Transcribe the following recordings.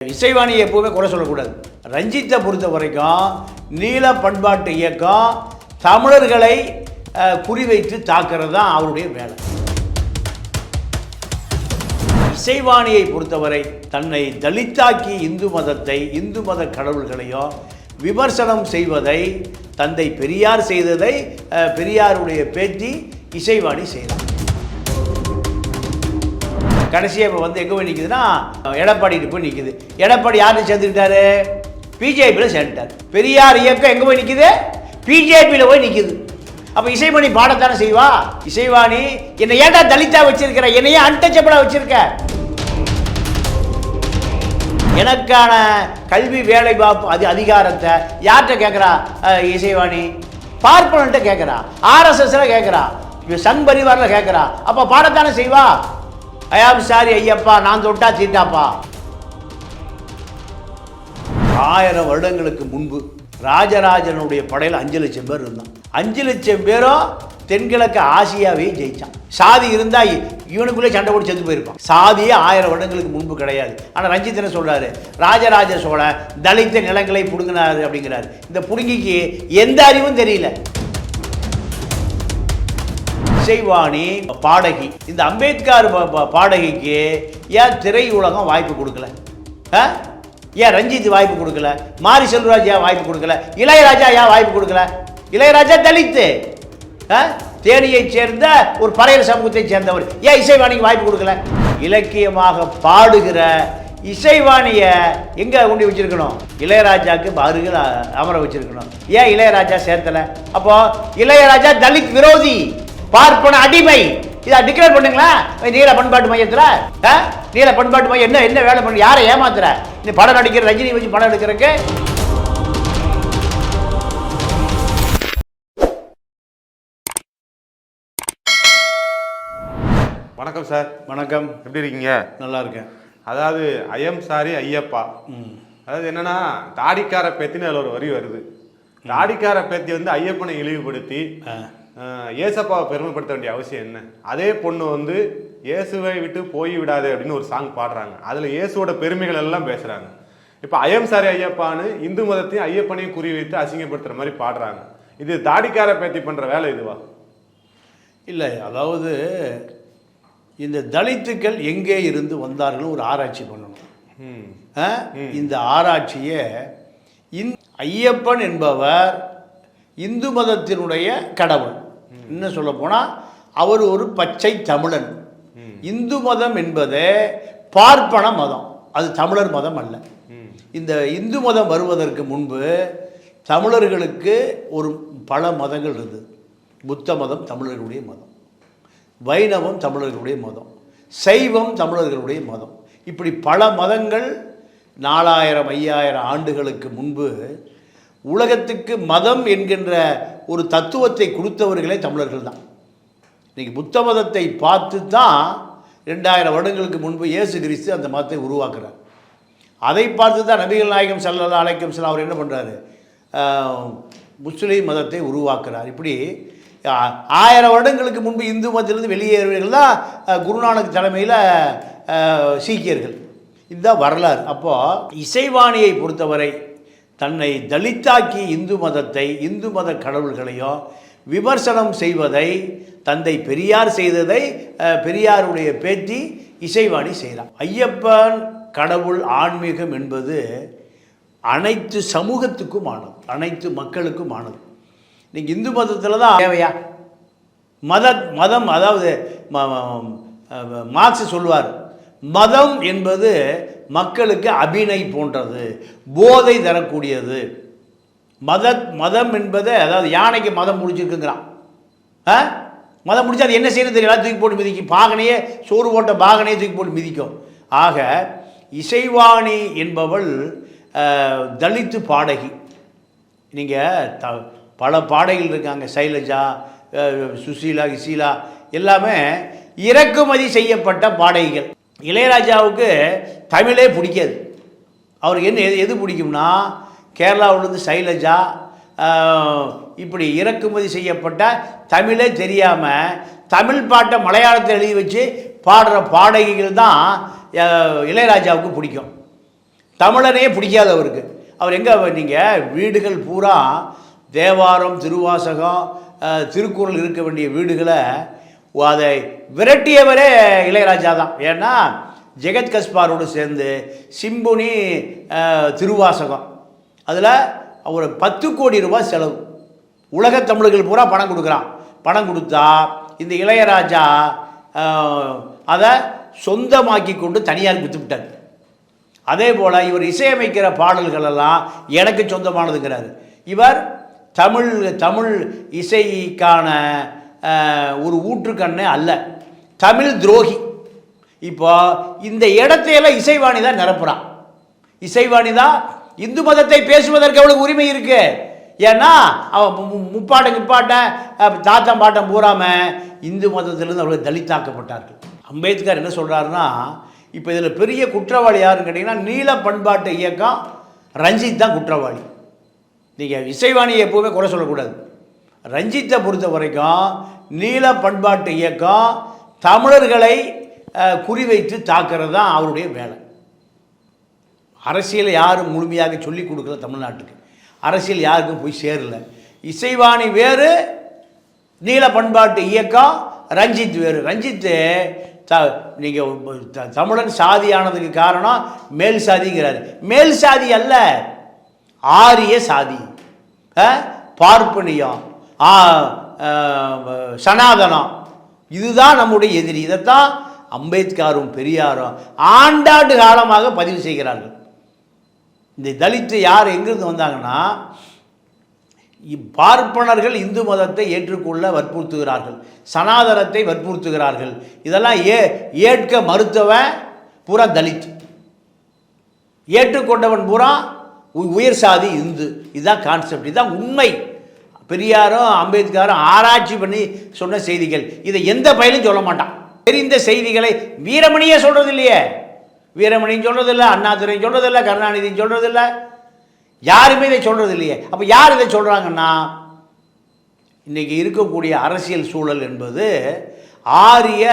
இசைவாணியை எப்பவுமே குறை சொல்லக்கூடாது. ரஞ்சித்தை பொறுத்த வரைக்கும் நீல பண்பாட்டு இயக்கம் தமிழர்களை குறிவைத்து தாக்குறது தான் அவருடைய வேலை. இசைவாணியை பொறுத்தவரை தன்னை தலித்தாக்கி இந்து மதத்தை இந்து மத கடவுள்களையும் விமர்சனம் செய்வதை தந்தை பெரியார் செய்ததை பெரியாருடைய பேட்டி இசைவாணி செய்தார். கடைசியாக இப்போ வந்து எங்கே போய் நிற்குதுன்னா எடப்பாடிட்டு போய் நிற்குது எடப்பாடி யார்கிட்ட சேர்ந்துக்கிட்டாரு? பிஜேபியில் சேர்ந்துட்டார். பெரியார் இயக்கம் எங்கே போய் நிற்குது பிஜேபியில் போய் நிற்குது அப்போ இசைமணி பாடத்தானே செய்வா? இசைவாணி என்னை ஏன்டா தலித்தா வச்சிருக்கிற? என்னையே அன்டச்சபிளாக வச்சிருக்க? எனக்கான கல்வி வேலை வாய்ப்பு அது அதிகாரத்தை யார்கிட்ட கேட்குறா இசைவாணி. பார்ப்பனன்ட்ட கேட்குறா ஆர்எஸ்எஸ்ல கேட்குறா சங் பரிவாரில் கேட்குறா அப்போ பாடத்தானே செய்வா? ஐயாம் சாரி ஐயப்பா நான் தொட்டா சீட்டாப்பா ஆயிரம் வருடங்களுக்கு முன்பு ராஜராஜனுடைய படையில் அஞ்சு லட்சம் பேர் இருந்தான். அஞ்சு லட்சம் பேரும் தென்கிழக்கு ஆசியாவையும் ஜெயிச்சான். சாதி இருந்தால் இவனுக்குள்ளே சண்டை போட்டு செத்து போயிருப்பான். சாதியே ஆயிரம் வருடங்களுக்கு முன்பு கிடையாது. ஆனால் ரஞ்சித் என்ன ராஜராஜ சோழன் தலித்த நிலங்களை பிடுங்கினாரு அப்படிங்கிறாரு. இந்த புடுங்கிக்கு எந்த அறிவும் தெரியல. இசைவாணி பாடகி. இந்த அம்பேத்கர் பாடகிக்கு ஏன் திரையுலகம் வாய்ப்பு கொடுக்கல? ஆ? ஏன் ரஞ்சித் வாய்ப்பு கொடுக்கல? மாரி செல்வராஜ் ஏன் வாய்ப்பு கொடுக்கல? இளையராஜா ஏன் வாய்ப்பு கொடுக்கல? இளையராஜா தலித்து. ஆ? தேனியைச் சேர்ந்த ஒரு பறையர் சமூகத்தைச் சேர்ந்தவர். ஏன் இசைவாணிக்கு வாய்ப்பு கொடுக்கல? இலக்கியமாக பாடுகிற இசைவாணியை எங்கே கொண்டு வச்சிருக்கணும்? இளையராஜாவுக்கு அருகில் அமர வச்சுருக்கணும். ஏன் இளையராஜா சேர்த்தல? அப்போது இளையராஜா தலித் விரோதி. பார்ப்பன அடிமை. இதை டிக்ளேர் பண்ணுங்களா? நீல பண்பாட்டு மையத்தில் ஆ? நீல பண்பாட்டு மையம் என்ன என்ன வேலை பண்ணு யாரை ஏமாத்துற? நீ படம் நடிக்கிற ரஜினி வச்சு படம் எடுக்கிறதுக்கு? வணக்கம் சார். வணக்கம். எப்படி இருக்கீங்க? நல்லா இருக்கேன். அதாவது ஐயம் சாரி ஐயப்பா. ம். அதாவது என்னன்னா தாடிக்கார பேத்தின்னு அதில் ஒரு வரி வருது. தாடிக்கார பேத்தி வந்து ஐயப்பனை இழிவுபடுத்தி ஏசப்பாவை பெருமைப்படுத்த வேண்டிய அவசியம் என்ன? அதே பொண்ணு வந்து இயேசுவை விட்டு போய் விடாது அப்படின்னு ஒரு சாங் பாடுறாங்க. அதுல இயேசுவோட பெருமைகள் எல்லாம் பேசுறாங்க. இப்ப ஐயம் சாரி ஐயப்பான்னு இந்து மதத்தையும் ஐயப்பனையும் குறி வைத்து அசிங்கப்படுத்துற மாதிரி பாடுறாங்க. இது தாடிக்கார பேத்தி பண்ற வேலை இதுவா? இல்லை அதாவது இந்த தலித்துக்கள் எங்கே இருந்து வந்தார்கள் ஒரு ஆராய்ச்சி பண்ணணும்? இந்த ஆராய்ச்சியை இந் ஐயப்பன் என்பவர் இந்து மதத்தினுடைய கடவுள். இன்னும் சொல்ல போனால் அவர் ஒரு பச்சை தமிழன். இந்து மதம் என்பது பார்ப்பன மதம். அது தமிழர் மதம் அல்ல. இந்த இந்து மதம் வருவதற்கு முன்பு தமிழர்களுக்கு ஒரு பல மதங்கள் இருந்தது. புத்த மதம் தமிழர்களுடைய மதம். வைணவம் தமிழர்களுடைய மதம். சைவம் தமிழர்களுடைய மதம். இப்படி பல மதங்கள் நாலாயிரம் ஐயாயிரம் ஆண்டுகளுக்கு முன்பு உலகத்துக்கு மதம் என்கின்ற ஒரு தத்துவத்தை கொடுத்தவர்களே தமிழர்கள் தான். இன்றைக்கி புத்த மதத்தை பார்த்து தான் ரெண்டாயிரம் வருடங்களுக்கு முன்பு இயேசு கிறிஸ்து அந்த மதத்தை உருவாக்குறார். அதை பார்த்து தான் நபிகள் நாயகம் ஸல்லல்லாஹு அலைஹி வஸல்லம் அவர் என்ன பண்ணுறாரு முஸ்லீம் மதத்தை உருவாக்குறார். இப்படி ஆயிரம் வருடங்களுக்கு முன்பு இந்து மதத்திலிருந்து வெளியேறியவர்கள் தான் குருநானக் தலைமையில் சீக்கியர்கள். இதுதான் வரலாறு. அப்போது இசைவாணியை பொறுத்தவரை தன்னை தலித்தாக்கி இந்து மதத்தை இந்து மத கடவுள்களையும் விமர்சனம் செய்வதை தந்தை பெரியார் செய்ததை பெரியாருடைய பேத்தி இசைவாணி செய்கிறார் ஐயப்பன் கடவுள் ஆன்மீகம் என்பது அனைத்து சமூகத்துக்கும் ஆனது அனைத்து மக்களுக்கும் ஆனது இன்றைக்கி இந்து மதத்தில் தான் தேவையா? மத மதம் அதாவது மார்க்ஸ் சொல்லுவார். மதம் என்பது மக்களுக்கு அபிநை போன்றது போதை தரக்கூடியது. மத மதம் என்பது அதாவது யானைக்கு மதம் முடிச்சிருக்குங்கிறான் ஆ? மதம் முடிச்சு அது என்ன செய்யறது தெரியல தூக்கி போட்டு மிதிக்கும். பாகனையே சோறு போட்ட பாகனையே தூக்கி போட்டு மிதிக்கும். ஆக இசைவாணி என்பவள் தலித்து பாடகி. நீங்கள் த பல பாடகிகள் இருக்காங்க. சைலஜா சுசீலா இசீலா எல்லாமே இறக்குமதி செய்யப்பட்ட பாடகிகள். இளையராஜாவுக்கு தமிழே பிடிக்காது. அவருக்கு என்ன எது எது பிடிக்கும்னா கேரளாவிலேருந்து சைலஜா இப்படி இறக்குமதி செய்யப்பட்ட தமிழே தெரியாமல் தமிழ் பாட்டை மலையாளத்தில் எழுதி வச்சு பாடுற பாடகிகள் தான் இளையராஜாவுக்கு பிடிக்கும். தமிழனே பிடிக்காது அவருக்கு. அவர் எங்கே நீங்கள் வீடுகள் பூரா தேவாரம் திருவாசகம் திருக்குறள் இருக்க வேண்டிய வீடுகளை அதை விரட்டியவரே இளையராஜா தான். ஏன்னா ஜெகத் கஸ்பாரோடு சேர்ந்து சிம்புனி திருவாசகம். அதில் ஒரு பத்து கோடி ரூபாய் செலவு. உலக தமிழர்கள் பூரா பணம் கொடுக்குறான். பணம் கொடுத்தா இந்த இளையராஜா அதை சொந்தமாக்கி கொண்டு தனியார் விற்றுவிட்டார் அதே போல் இவர் இசையமைக்கிற பாடல்கள் எல்லாம் எனக்கு சொந்தமானதுங்கிறார். இவர் தமிழ் தமிழ் இசைக்கான ஒரு ஊற்றுக்கண்ணே அல்ல. தமிழ் துரோகி. இப்போ இந்த இடத்தையெல்லாம் இசைவாணி தான் நிரப்புறான் இசைவாணி தான் இந்து மதத்தை பேசுவதற்கு அவளுக்கு உரிமை இருக்கு? ஏன்னா அவன் மு- மு- முப்பாட்டம் கிப்பாட்டம் தாத்தம் பாட்டம் பூராம இந்து மதத்திலிருந்து அவர்கள் தலித்தாக்கப்பட்டார்கள். அம்பேத்கர் என்ன சொல்கிறாருன்னா இப்போ இதில் பெரிய குற்றவாளி யாருன்னு கேட்டிங்கன்னா நீல பண்பாட்டு இயக்கம் ரஞ்சித் தான் குற்றவாளி. நீங்கள் இசைவாணியை எப்போவுமே குறை சொல்லக்கூடாது. ரஞ்சித்தை பொறுத்த வரைக்கும் நீல பண்பாட்டு இயக்கம் தமிழர்களை குறிவைத்து தாக்குறது தான் அவருடைய வேலை. அரசியல் யாரும் முழுமையாக சொல்லிக் கொடுக்கல தமிழ்நாட்டுக்கு. அரசியல் யாருக்கும் போய் சேரல. இசைவாணி வேறு நீல பண்பாட்டு இயக்கம் ரஞ்சித் வேறு. ரஞ்சித்து த நீங்கள் தமிழன் சாதியானதுக்கு காரணம் மேல் சாதிங்கிறார். மேல் சாதி அல்ல ஆரிய சாதி. பார்ப்பனியம். ஆ, சனாதனம். இதுதான் நம்முடைய எதிரி. இதைத்தான் அம்பேத்கரும் பெரியாரும் ஆண்டாண்டு காலமாக பதிவு செய்கிறார்கள். இந்த தலித்து யார் எங்கிருந்து வந்தாங்கன்னா பார்ப்பனர்கள் இந்து மதத்தை ஏற்றுக்கொள்ள வற்புறுத்துகிறார்கள். சனாதனத்தை வற்புறுத்துகிறார்கள். இதெல்லாம் ஏ ஏற்க மறுத்தவன் பூரா தலித். ஏற்றுக்கொண்டவன் பூரா உ- உயர் சாதி இந்து. இதுதான் கான்செப்ட் இதுதான் உண்மை. பெரியாரும் அம்பேத்கரும் ஆராய்ச்சி பண்ணி சொன்ன செய்திகள். இதை எந்த பயிலும் சொல்ல மாட்டான். தெரிந்த செய்திகளை வீரமணியே சொல்கிறது இல்லையே வீரமணியும் சொல்றதில்ல அண்ணாதுரையும் சொல்றதில்ல கருணாநிதியும் சொல்றதில்ல. யாருமே இதை சொல்கிறது இல்லையே அப்போ யார் இதை சொல்கிறாங்கன்னா இன்னைக்கு இருக்கக்கூடிய அரசியல் சூழல் என்பது ஆரிய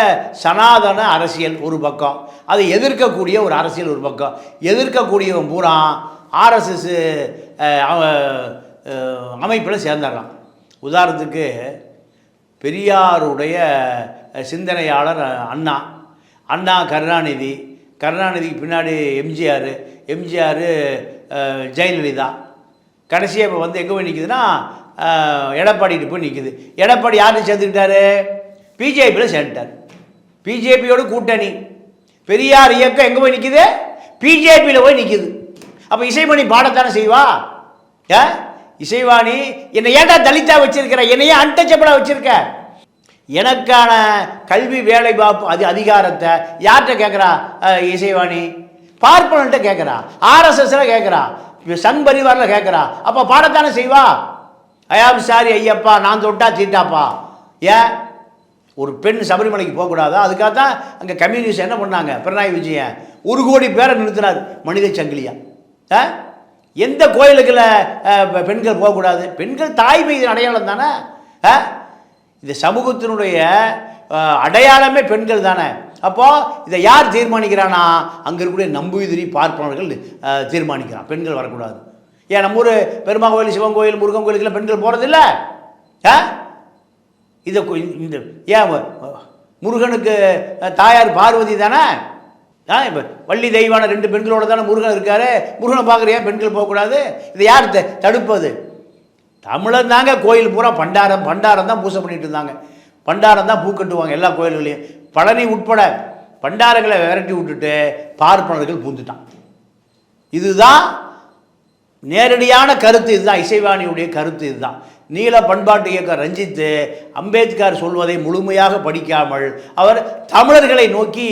சனாதன அரசியல் ஒரு பக்கம். அதை எதிர்க்கக்கூடிய ஒரு அரசியல் ஒரு பக்கம். எதிர்க்கக்கூடியவன் பூரா ஆர்எஸ்எஸ் அமைப்பில் சேர்ந்துடுறான் உதாரணத்துக்கு பெரியாருடைய சிந்தனையாளர் அண்ணா. அண்ணா கருணாநிதி. கருணாநிதிக்கு பின்னாடி எம்ஜிஆர். எம்ஜிஆர் ஜெயலலிதா. கடைசியாக இப்போ வந்து எங்கே போய் நிற்குதுன்னா எடப்பாடிட்டு போய் நிற்குது எடப்பாடி யார்கிட்ட சேர்ந்துக்கிட்டாரு? பிஜேபியில் சேர்ந்துட்டார். பிஜேபியோட கூட்டணி. பெரியார் இயக்கம் எங்கே போய் நிற்குது பிஜேபியில் போய் நிற்குது அப்போ இசைமணி பாடத்தானே செய்வா? ஏ? இசைவாணி என்னை ஏன்டா தலித்தா வச்சிருக்கிற? என்னையே அன்டச்சபிளாக வச்சிருக்க? எனக்கான கல்வி வேலை வாய்ப்பு அது அதிகாரத்தை யார்கிட்ட கேட்குறா இசைவாணி. பார்ப்பனன்ட்ட கேட்குறா ஆர்எஸ்எஸில் கேட்குறா சங் பரிவாரில் கேட்குறா அப்போ பாடத்தானே செய்வா? ஐயாம் சாரி ஐயப்பா நான் தொட்டா தீட்டாப்பா. ஏன் ஒரு பெண் சபரிமலைக்கு போகக்கூடாதா? அதுக்காக தான் அங்கே கம்யூனிஸ்ட் என்ன பண்ணாங்க? பினராயி விஜயன். ஒரு கோடி பேரை நிறுத்தினார் மனித சங்கிலியா. ஆ? எந்த கோயிலுக்குள்ள பெண்கள் போகக்கூடாது? பெண்கள் தாய்மை அடையாளம் தானே? ஆ? இந்த சமூகத்தினுடைய அடையாளமே பெண்கள் தானே? அப்போது இதை யார் தீர்மானிக்கிறானா? அங்கே இருக்கக்கூடிய நம்புதிரி பார்ப்பனர்கள் தீர்மானிக்கிறான். பெண்கள் வரக்கூடாது. ஏன் நம்ம ஊர் பெருமா கோயில் சிவன் கோயில் முருகன் கோயிலுக்குலாம் பெண்கள் போகிறதில்ல ஆ இதை இந்த ஏன் முருகனுக்கு தாயார் பார்வதி தானே? இப்போ வள்ளி தெய்வான ரெண்டு பெண்களோட தானே முருகன் இருக்காரு? முருகனை பார்க்குறியா? பெண்கள் போகக்கூடாது. இதை யார் த- தடுப்பது? தமிழன் தாங்க கோயில் பூரா பண்டாரம். பண்டாரம் தான் பூசை பண்ணிட்டு இருந்தாங்க. பண்டாரம் தான் பூ கட்டுவாங்க எல்லா கோயில்களையும். பழனி உட்பட பண்டாரங்களை விரட்டி விட்டுட்டு பார்ப்பனர்கள் பூந்துட்டான். இதுதான் நேரடியான கருத்து. இதுதான் இசைவாணியுடைய கருத்து. இதுதான். நீல பண்பாட்டு இயக்கம் ரஞ்சித்து அம்பேத்கர் சொல்வதை முழுமையாக படிக்காமல் அவர் தமிழர்களை நோக்கி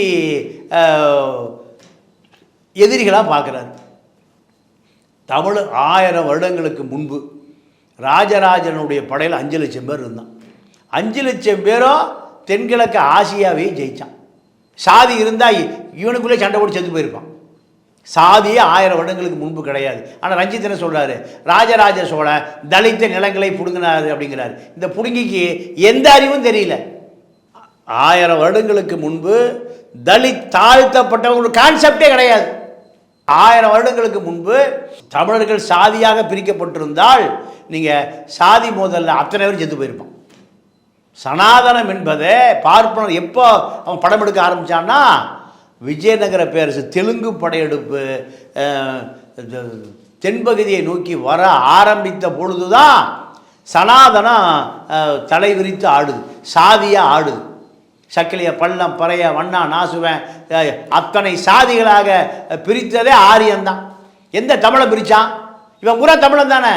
எதிரிகளாக பார்க்குறாரு. தமிழ் ஆயிரம் வருடங்களுக்கு முன்பு ராஜராஜனுடைய படையில் அஞ்சு லட்சம் பேர் இருந்தான். அஞ்சு லட்சம் பேரும் தென்கிழக்கு ஆசியாவே ஜெயிச்சான். சாதி இருந்தால் இவனுக்குள்ளே சண்டை போட்டு செத்து போயிருப்பான். சாதியே ஆயிரம் வருடங்களுக்கு முன்பு கிடையாது. ஆனால் ரஞ்சித் என்ன ராஜராஜ சோழன் தலித்த நிலங்களை பிடுங்கினாரு அப்படிங்கிறாரு. இந்த புடுங்கிக்கு எந்த அறிவும் தெரியல. ஆயிரம் வருடங்களுக்கு முன்பு தலித் தாழ்த்தப்பட்ட ஒரு கான்செப்டே கிடையாது. ஆயிரம் வருடங்களுக்கு முன்பு தமிழர்கள் சாதியாக பிரிக்கப்பட்டிருந்தால் நீங்கள் சாதி மோதலில் அத்தனை பேரும் செத்து போயிருப்பான் சனாதனம் என்பதை பார்ப்பனர் எப்போ அவன் படம் எடுக்க ஆரம்பித்தான்னா விஜயநகர பேரரசு தெலுங்கு படையெடுப்பு தென்பகுதியை நோக்கி வர ஆரம்பித்த பொழுதுதான் சனாதனம் தலை விரித்து ஆடுது சாதியாக ஆடுது. சக்கிலிய பள்ளம் பறைய வண்ணா நாசுவன் அத்தனை சாதிகளாக பிரித்ததே ஆரியந்தான். எந்த தமிழை பிரித்தான் இவன் பூரா தமிழன் தானே.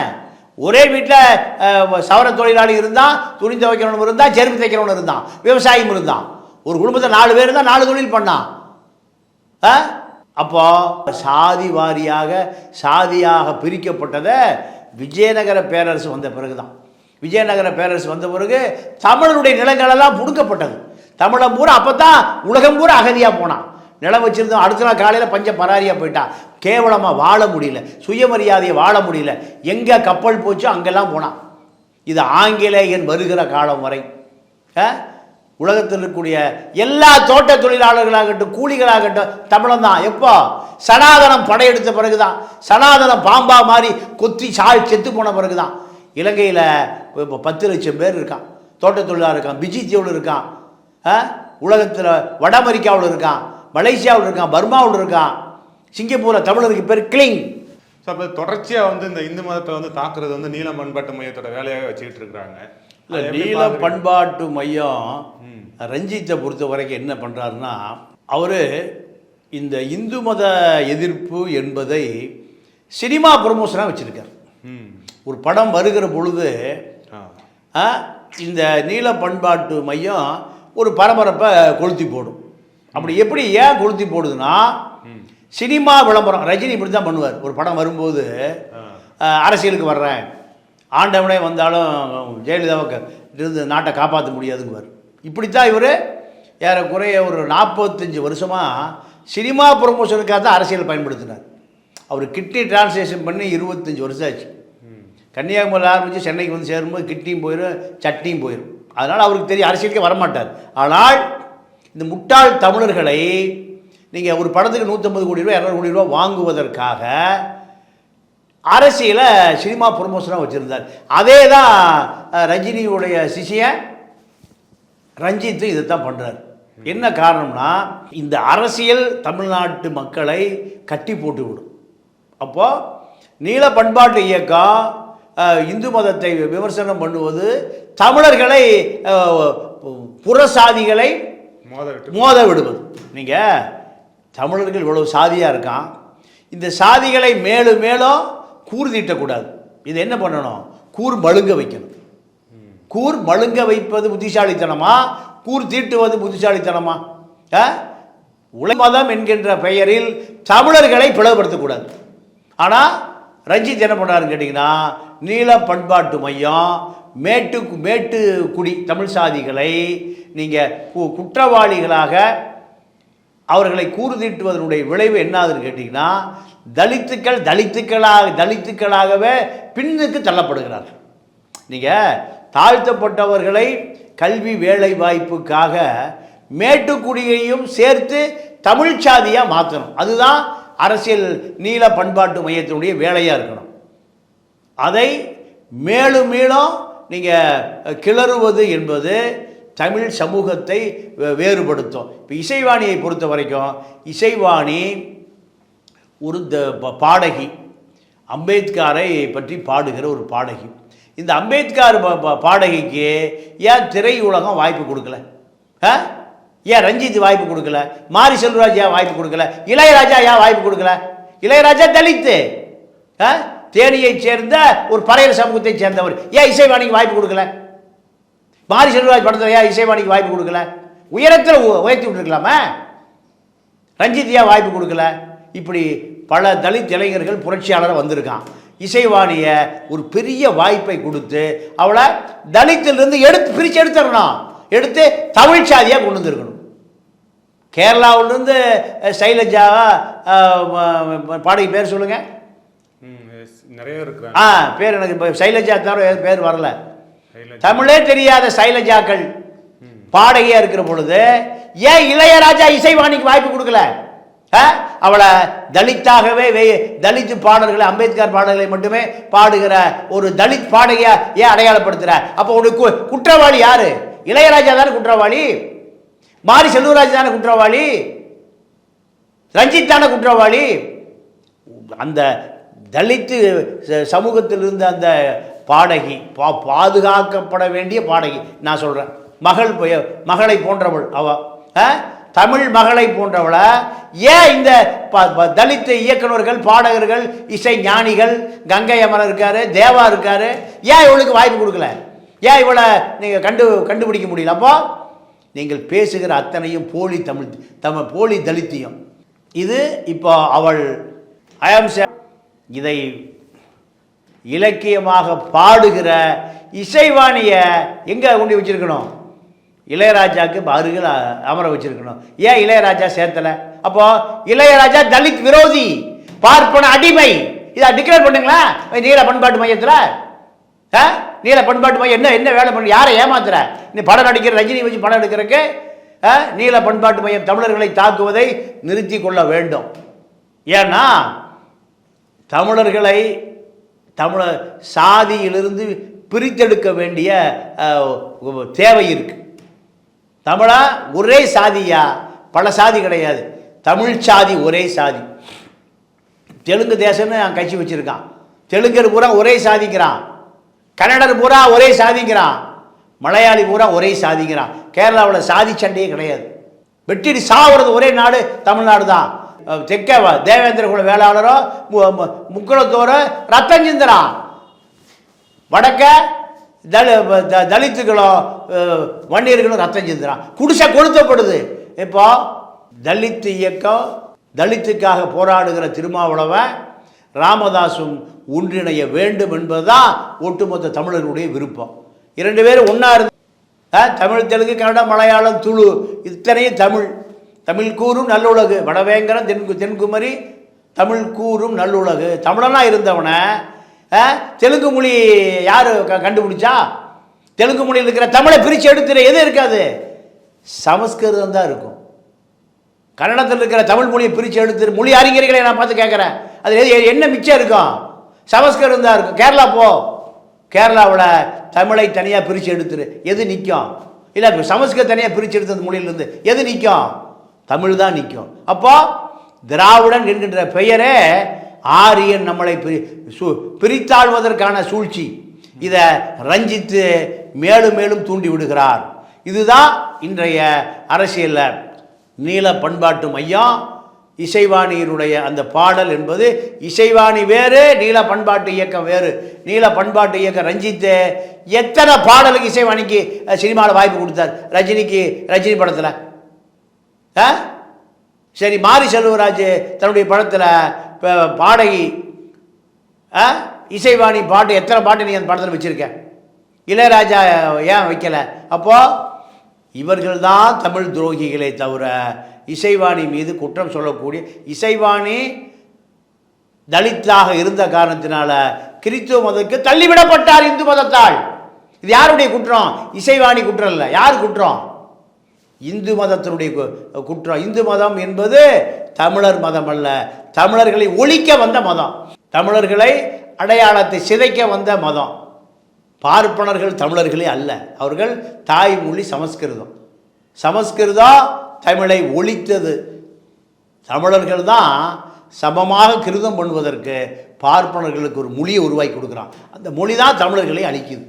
ஒரே வீட்டில் சவர தொழிலாளி இருந்தான் துணி துவைக்கிறவனும் இருந்தான் செருப்பு தைக்கிறவனும் இருந்தான் விவசாயியும் இருந்தான். ஒரு குடும்பத்தில் நாலு பேர் இருந்தால் நாலு தொழில் பண்ணான். அப்போ சாதி வாரியாக சாதியாக பிரிக்கப்பட்டதை விஜயநகர பேரரசு வந்த பிறகுதான். விஜயநகர பேரரசு வந்த பிறகு தமிழருடைய நிலங்களெல்லாம் புடுக்கப்பட்டது தமிழன் பூரா அப்போ தான் உலகம் பூரா அகதியாக போனான் நிலம் வச்சிருந்தோம் அடுத்த நாள் காலையில் பஞ்ச பராரியாக போயிட்டான் கேவலமாக வாழ முடியல. சுயமரியாதையை வாழ முடியல. எங்கே கப்பல் போச்சோ அங்கெல்லாம் போனான் இது ஆங்கிலேயன் வருகிற காலம் வரை. ஆ? உலகத்தில் இருக்கக்கூடிய எல்லா தோட்ட தொழிலாளர்களாகட்டும் கூலிகளாகட்டும் தமிழன் தான். எப்போ? சனாதனம் படையெடுத்த பிறகுதான். சனாதனம் பாம்பா மாதிரி கொத்தி சால் செத்து போன பிறகுதான். இலங்கையில் இப்போ பத்து லட்சம் பேர் இருக்கான். தோட்ட தொழிலாளர் இருக்கான் பிஜித்தியோடு இருக்கான். உலகத்தில் வட அமெரிக்காவில் இருக்கான் மலேசியாவில் இருக்கான் பர்மாவில் இருக்கான். சிங்கப்பூரில் தமிழருக்கு பேர் கிளிங். ஸோ அப்போ தொடர்ச்சியாக வந்து இந்த இந்து மதத்தை வந்து தாக்குறது வந்து நீல மண்பாட்டு மையத்தோட வேலையாக வச்சுக்கிட்டு இருக்கிறாங்க. இல்லை நீல? பண்பாட்டு மையம் ரஞ்சித்தை பொறுத்த வரைக்கும் என்ன பண்ணுறாருன்னா அவர் இந்த இந்து மத எதிர்ப்பு என்பதை சினிமா ப்ரொமோஷனாக வச்சுருக்கார். ஒரு படம் வருகிற பொழுது இந்த நீல பண்பாட்டு மையம் ஒரு பரபரப்பை கொளுத்தி போடும். அப்படி எப்படி ஏன் கொளுத்தி போடுதுன்னா சினிமா விளம்பரம் ரஜினி இப்படி தான் பண்ணுவார். ஒரு படம் வரும்போது அரசியலுக்கு வர்றேன். ஆண்டவனே வந்தாலும் ஜெயலலிதாவை இருந்து நாட்டை காப்பாற்ற முடியாதுங்குவார். இப்படித்தான் இவர் ஏறக்குறைய ஒரு நாற்பத்தஞ்சு வருஷமாக சினிமா ப்ரொமோஷனுக்காக தான் அரசியல் பயன்படுத்தினார். அவர் கிட்னி டிரான்ஸ்லேஷன் பண்ணி இருபத்தஞ்சி வருஷம் ஆச்சு. கன்னியாகுமரியில் ஆரம்பித்து சென்னைக்கு வந்து சேரும்போது கிட்னியும் போயிடும் சட்னியும் போயிடும் அதனால் அவருக்கு தெரியும் அரசியலுக்கே வரமாட்டார். ஆனால் இந்த முட்டாள் தமிழர்களை நீங்கள் ஒரு படத்துக்கு நூற்றம்பது கோடி ரூபா இரநூறு கோடி ரூபா வாங்குவதற்காக அரசியலை சினிமா ப்ரொமோஷனாக வச்சுருந்தார். அதே தான் ரஜினியுடைய சிஷியன் ரஞ்சித்து இதைத்தான் பண்ணுறார் என்ன காரணம்னா இந்த அரசியல் தமிழ்நாட்டு மக்களை கட்டி போட்டு விடும். அப்போது நீல பண்பாட்டு இயக்கம் இந்து மதத்தை விமர்சனம் பண்ணுவது தமிழர்களை புறசாதிகளை மோத விடுவது நீங்கள் தமிழர்கள் இவ்வளவு சாதியாக இருக்கான். இந்த சாதிகளை மேலும் மேலும் கூர் தீட்டக்கூடாது. இது என்ன பண்ணணும்? கூர் மழுங்க வைக்கணும். கூர் மழுங்க வைப்பது புத்திசாலித்தனமா? கூர் தீட்டுவது புத்திசாலித்தனமா? ஆ? உலமதம் என்கின்ற பெயரில் தமிழர்களை பிளவுபடுத்தக்கூடாது. ஆனால் ரஞ்சித் என்ன பண்ணாருன்னு கேட்டிங்கன்னா நீல பண்பாட்டு மையம் மேட்டு மேட்டு குடி தமிழ் சாதிகளை நீங்கள் குற்றவாளிகளாக அவர்களை கூறு தீட்டுவதனுடைய விளைவு என்னாதுன்னு கேட்டிங்கன்னா தலித்துக்கள் தலித்துக்களாக தலித்துக்களாகவே பின்னுக்கு தள்ளப்படுகிறார்கள். நீங்கள் தாழ்த்தப்பட்டவர்களை கல்வி வேலை வாய்ப்புக்காக மேட்டுக்குடியையும் சேர்த்து தமிழ் சாதியாக மாற்றணும் அதுதான் அரசியல் நீல பண்பாட்டு மையத்தினுடைய வேலையாக இருக்கணும். அதை மேலும் மேலும் நீங்கள் கிளறுவது என்பது தமிழ் சமூகத்தை வே- வேறுபடுத்தும். இப்போ இசைவாணியை பொறுத்த வரைக்கும் இசைவாணி ஒரு த பாடகி அம்பேத்காரை பற்றி பாடுகிற ஒரு பாடகி. இந்த அம்பேத்கர் ப- பாடகிக்கு ஏன் திரையுலகம் வாய்ப்பு கொடுக்கல? ஆ? ஏன் ரஞ்சித் வாய்ப்பு கொடுக்கல? மாரி செல்வராஜ் ஏன் வாய்ப்பு கொடுக்கல? இளையராஜா ஏன் வாய்ப்பு கொடுக்கல? இளையராஜா தலித்து. ஆ? தேனியைச் சேர்ந்த ஒரு பறையர் சமூகத்தைச் சேர்ந்தவர். ஏன் இசைவாணிக்கு வாய்ப்பு கொடுக்கல? மாரி செல்வராஜ் படத்தில் ஏன் இசைவாணிக்கு வாய்ப்பு கொடுக்கல? உயரத்தில் உ- உயர்த்தி விட்டுருக்கலாமா? ரஞ்சித் ஏன் வாய்ப்பு கொடுக்கல? இப்படி பல தலித் இளைஞர்கள் புரட்சியாளர் வந்திருக்கான். இசைவாணியை ஒரு பெரிய வாய்ப்பை கொடுத்து அவளை தலித்திலிருந்து எடுத்து பிரித்து எடுத்துடணும். எடுத்து தமிழ் சாதியாக கொண்டு வந்திருக்கணும். கேரளாவிலிருந்து சைலஜாவா பாடகி பேர் சொல்லுங்கள் நிறைய ஆ பேர் எனக்கு இப்போ சைலஜா தவிர பேர் வரல. தமிழே தெரியாத சைலஜாக்கள் பாடகியா இருக்கிற பொழுது ஏன் இளையராஜா இசைவாணிக்கு வாய்ப்பு கொடுக்கல? அவளை தலித்தாகவே வே- தலித் பாடல்களை அம்பேத்கர் பாடல்களை மட்டுமே பாடுகிற ஒரு தலித் பாடகையா ஏன் அடையாளப்படுத்துற? அப்போ உனக்கு கு- குற்றவாளி யாரு? இளையராஜா தானே குற்றவாளி? மாரி செல்வராஜ் தானே குற்றவாளி? ரஞ்சித் தானே குற்றவாளி? அந்த தலித்து சமூகத்தில் இருந்த அந்த பாடகி பா பாதுகாக்கப்பட வேண்டிய பாடகி நான் சொல்கிறேன் மகள் மகளை போன்றவள் அவள் ஆ? தமிழ் மகளை போன்றவளை ஏன் இந்த ப- ப- தலித் இயக்குனர்கள் பாடகர்கள் இசை ஞானிகள் கங்கை அமரன் இருக்காரு தேவா இருக்காரு ஏன் இவளுக்கு வாய்ப்பு கொடுக்கல? ஏன் இவளை நீங்கள் கண்டு கண்டுபிடிக்க முடியல? அப்போ நீங்கள் பேசுகிற அத்தனையும் போலி தமிழ் தமிழ் போலி தலித்தியம். இது இப்போ அவள் அயம்ச இதை இலக்கியமாக பாடுகிற இசைவாணியை எங்கே கொண்டு வச்சிருக்கணும்? இளையராஜாவுக்கு அருகில் அமர வச்சிருக்கணும். ஏன் இளையராஜா சேர்த்தல? அப்போ இளையராஜா தலித் விரோதி பார்ப்பன அடிமை. இதை டிக்ளேர் பண்ணுங்களா? நீல பண்பாட்டு மையத்தில்? ஆ? நீல பண்பாட்டு மையம் என்ன என்ன வேலை பண்ணு? யாரை ஏமாத்துற? நீ படம் நடிக்கிற ரஜினி வச்சு படம் எடுக்கிறதுக்கு ஆ, நீல பண்பாட்டு மையம் தமிழர்களை தாக்குவதை நிறுத்தி கொள்ள வேண்டும். ஏன்னா தமிழர்களை தமிழ சாதியிலிருந்து பிரித்தெடுக்க வேண்டிய தேவை இருக்குது தமிழா ஒரே சாதியா? பல சாதி கிடையாது. தமிழ் சாதி ஒரே சாதி. தெலுங்கு தேசம்னு நான் கட்சி வச்சிருக்கான். தெலுங்கர் பூரா ஒரே சாதிக்கிறான் கன்னடர் பூரா ஒரே சாதிக்கிறான் மலையாளி பூரா ஒரே சாதிக்கிறான் கேரளாவில் சாதி சண்டையே கிடையாது. வெட்டி சாவுறது ஒரே நாடு தமிழ்நாடு தான் தெற்கே தெற்க தேவேந்திர குல வேளாளரோ மு- முக்குளத்தோரோ ரத்தம் சிந்துறான் வடக்க தலி தலித்துகளோ வன்னியர்களும் ரத்தம் சிந்துறான் குடிசை கொளுத்தப்படுது. இப்போ தலித் இயக்கம் தலித்துக்காக போராடுகிற திருமாவளவன் ராமதாசும் ஒன்றிணைய வேண்டும் என்பதுதான் ஒட்டுமொத்த தமிழர்களுடைய விருப்பம். இரண்டு பேரும் ஒன்றா இருந்து ஆ, தமிழ் தெலுங்கு கன்னடம் மலையாளம் துளு இத்தனையும் தமிழ். தமிழ் கூறும் நல்லுலகு. வடவேங்கரம் தென்கு தென்குமரி தமிழ் கூறும் நல்லுலகு. தமிழனாக இருந்தவனை ஆ, தெலுங்கு மொழி யார் க- கண்டுபிடிச்சா? தெலுங்கு மொழியில் இருக்கிற தமிழை பிரித்து எடுத்துற எது இருக்காது? சமஸ்கிருதம் தான் இருக்கும். கன்னடத்தில் இருக்கிற தமிழ் மொழியை பிரித்து எடுத்து மொழி அறிஞர்களை நான் பார்த்து கேட்குறேன். அது எது- என்ன மிச்சம் இருக்கும்? சமஸ்கிருதம் தான் இருக்கும். கேரளா போ. கேரளாவில் தமிழை தனியாக பிரித்து எடுத்துரு. எது நிற்கும் இல்லை சமஸ்கிருதம் தனியாக பிரித்து எடுத்தது மொழியிலிருந்து எது நிற்கும் தமிழ் தான் நிற்கும் அப்போ திராவிடன் என்கின்ற பெயரே ஆரியன் நம்மளை பிரி சு பிரித்தாழ்வதற்கான சூழ்ச்சி. இதை ரஞ்சித்து மேலும் மேலும் தூண்டி விடுகிறார். இதுதான் இன்றைய அரசியலில் நீல பண்பாட்டு மையம். இசைவாணியினுடைய அந்த பாடல் என்பது இசைவாணி வேறு நீல பண்பாட்டு இயக்கம் வேறு. நீல பண்பாட்டு இயக்கம் ரஞ்சித்து எத்தனை பாடலுக்கு இசைவாணிக்கு சினிமாவில் வாய்ப்பு கொடுத்தார்? ரஜினிக்கு ரஜினி படத்தில். ஆ சரி மாரி செல்வராஜ் தன்னுடைய படத்தில் பாடகி. ஆ இசைவாணி பாட்டு எத்தனை பாட்டு நீ அந்த படத்தில் வச்சுருக்கேன் இளையராஜா ஏன் வைக்கல? அப்போது இவர்கள் தான் தமிழ் துரோகிகளே தவிர இசைவாணி மீது குற்றம் சொல்லக்கூடிய இசைவாணி தலித்தாக இருந்த காரணத்தினால கிறித்துவ மதத்துக்கு தள்ளிவிடப்பட்டார் இந்து மதத்தால். இது யாருடைய குற்றம்? இசைவாணி குற்றம் இல்லை. யார் குற்றம்? இந்து மதத்தினுடைய கு- குற்றம். இந்து மதம் என்பது தமிழர் மதம் அல்ல. தமிழர்களை ஒழிக்க வந்த மதம். தமிழர்களை அடையாளத்தை சிதைக்க வந்த மதம். பார்ப்பனர்கள் தமிழர்களே அல்ல. அவர்கள் தாய்மொழி சமஸ்கிருதம். சமஸ்கிருதம் தமிழை ஒழித்தது. தமிழர்கள் தான் சமமாக கிருதம் பண்ணுவதற்கு பார்ப்பனர்களுக்கு ஒரு மொழியை உருவாக்கி கொடுக்குறான். அந்த மொழி தான் தமிழர்களை அழிக்குது.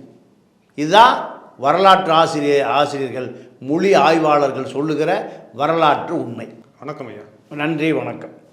இதுதான் வரலாற்று ஆசிரியர் ஆசிரியர்கள் மொழி ஆய்வாளர்கள் சொல்லுகிற வரலாற்று உண்மை. வணக்கம் ஐயா. நன்றி வணக்கம்.